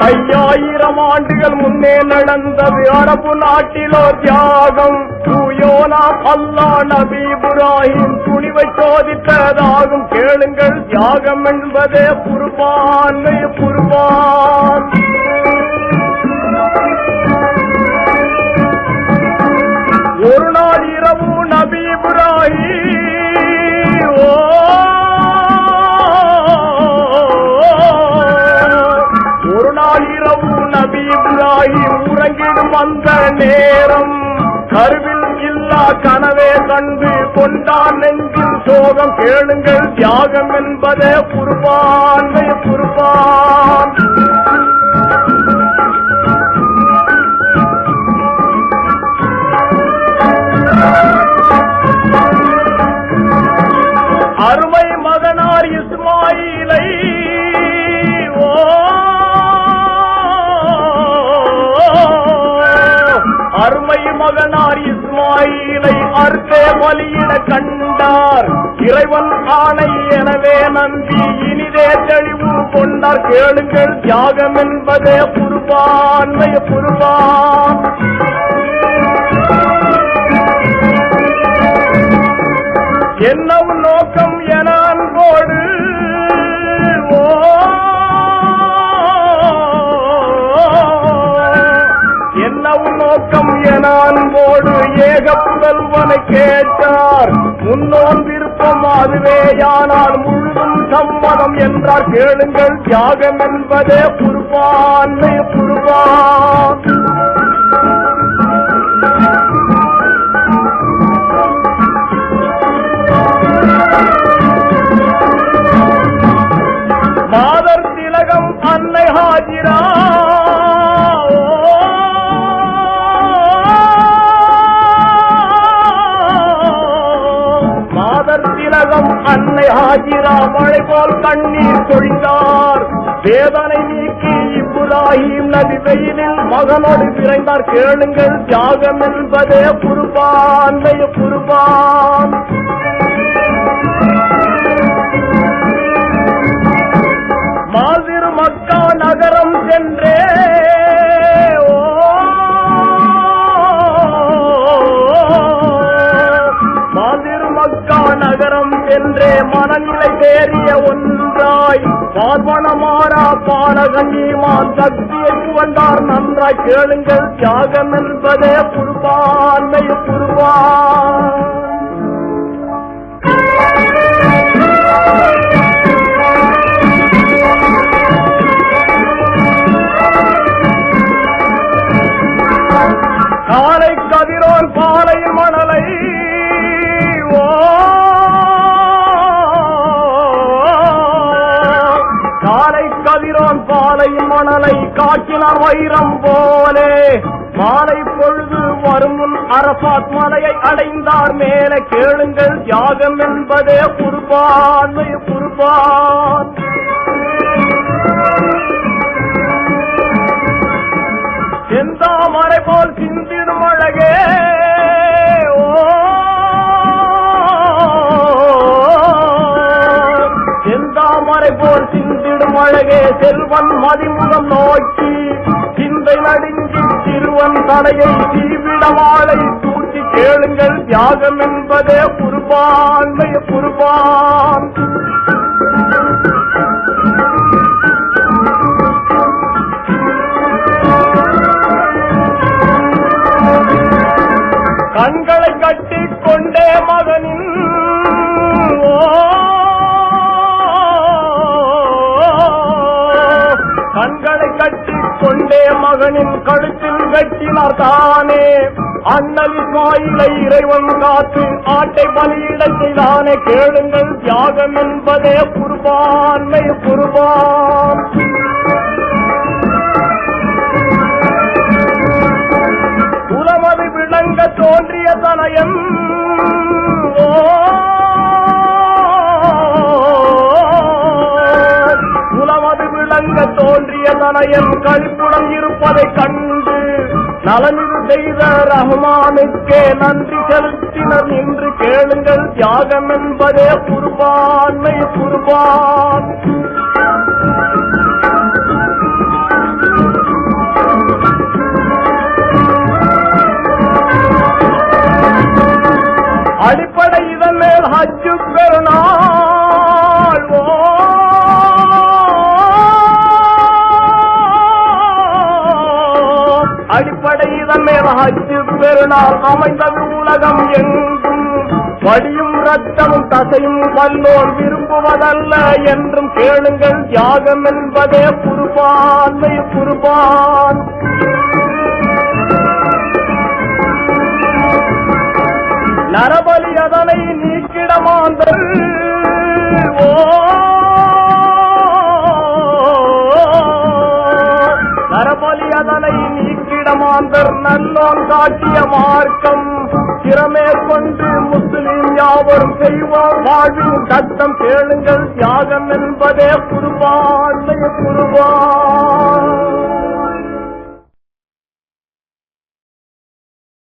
ஐயாயிரம் ஆண்டுகள் முன்னே நடந்தது அரபு நாட்டிலோ தியாகம். தூயோனா அல்லா நபி இப்ராஹிம் துணிவை சோதித்ததாகும். கேளுங்கள் தியாகம் என்பதே குர்பான்மை குர்பான். ஆகி உறங்கிடும் அந்த நேரம். கருவில் இல்லா கனவே கண்டு கொண்டான் நெஞ்சில் சோகம். கேளுங்கள் தியாகம் என்பதே குருபான்மை குருபான். பார்க்க அர்த்தே கண்டார். இறைவன் ஆணை எனவே நம்பி இனிதே தெளிவு கொண்டார். கேளுங்கள் தியாகம் என்பதே குர்பான்மை குர்பான் என்னும் நோக்கம் என அன்போடு என்னவும் நோக்கம் என அன்போடு ஏகப்ப புதல்வனை கேட்டார். முன்னோன் விருப்பம் அதுவேயானால் முழுதும் சம்மதம் என்றார். கேளுங்கள் தியாகம் என்பதே குருபான்மை குருபான் மாதர் திலகம் அன்னை ஹாஜிரா மழை போல் கண்ணீர் பொழிந்தார் வேதனை நீக்கி இப்ராஹிம் நதி வெயிலில் மகனோடு விரைந்தார். கேளுங்கள் தியாகம் என்பதே குருபான்மை குருபான். மாதிரு மக்கா நகரம் சென்றே மனநிலை தேறிய ஒன்றாய் பார்வனமாரா பாலகன்னிமான் சக்தியை புகழ்ந்தார். நன்றாய் கேளுங்கள் தியாகம் என்பதே குருபான்மை குருபான் மாலை மணலை காட்டினார் வைரம் போலே. மாலை பொழுது வரும் முன் மலையை அடைந்தார் மேலே கேளுங்கள் தியாகம் என்பதே குர்பான் குருபான். போல் சிந்திடும் அழகே செல்வன் மதிமுகம் நோக்கி சிந்தை நடுங்கி சிறுவன் தலையை தீவிடவாளை தூக்கி கேளுங்கள். தியாகம் என்பதே குருபான்மைய குருபான். கண்களை கட்டிக் கொண்டே மகனின் கட்டிக் மகனின் கழுத்தில் கட்டினார் தானே. அண்ணல் மாயிலை இறைவன் காத்து ஆட்டை பலியிட செய்தானே. கேளுங்கள் தியாகம் என்பதே குர்பான்மை குர்பான் குலமது கழிப்புடன் இருப்பதைக் கண்டு நலமிது செய்த ரஹ்மானுக்கே நன்றி செலுத்தினர். என்று கேளுங்கள் தியாகம் என்பதே குர்பான்மை குர்பான். அடிப்படை இதன் மேல் ஹஜ்ஜு பெருநாள். அடிப்படை இதன் மேல் ஹஜ்ஜு பெருநாள் அமைந்தது உலகம் எங்கும் வடியும் ரத்தமும் தசையும் வல்லோர் விரும்புவதல்ல என்றும் கேளுங்கள். தியாகம் என்பதே குருபான்மை குருபான். நரபலி அதனை நீக்கிடமாந்தல் நீக்கிடமாந்தர் நல்லோன் காட்டிய மார்க்கம். திறமேற்கொண்டு முஸ்லிம் யாவரும் செய்வார். வாழும் சத்தம் கேளுங்கள். தியாகம் என்பதே குருபான் குருவான்